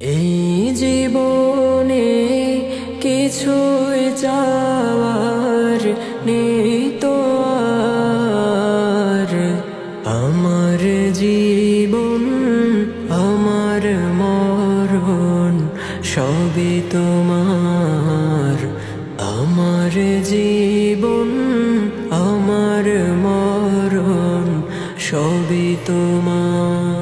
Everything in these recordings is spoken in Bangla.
এই জীবনে কিছুই যাওয়ার নেই তো আর। আমার জীবন, আমার মরণ, সবই তোমার। আমার জীবন, আমার মরণ, সবই তোমার।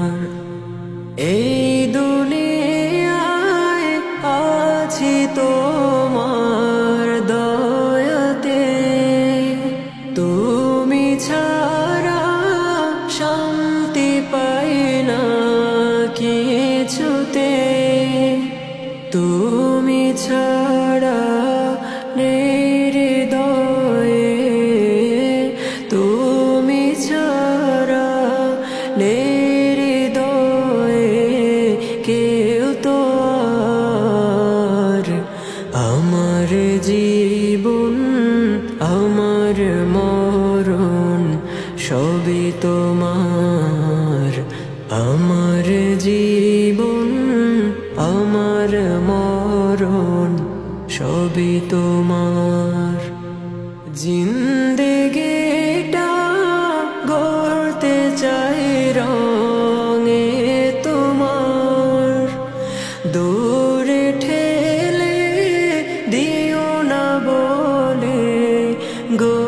তুমি ছাড়া নির্দয়ে, তুমি ছাড়া নির্দয়ে কেউ তো আমার জীবন, আমার মরণ সবই তোমার। আমার সবই তোমার। জিন্দেগিটা গড়তে চাই রঙে তোমার। দূরে ঠেলে দিও না বলে গোনাগার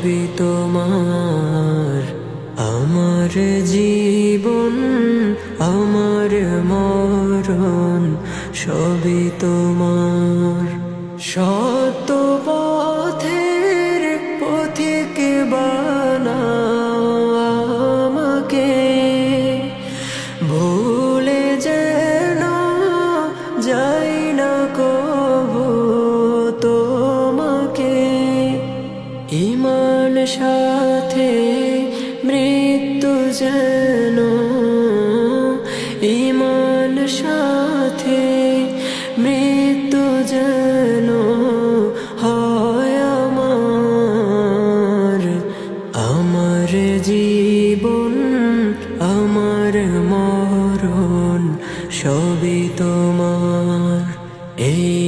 সবই তোমার। আমার জীবন আমার মরণ সবই তোমার। সব সাথে মৃত্যু যেন ইমান সাথে মৃত্যু যেন হয় আমার। আমার জীবন, আমার মরণ, সবই তোমার। এই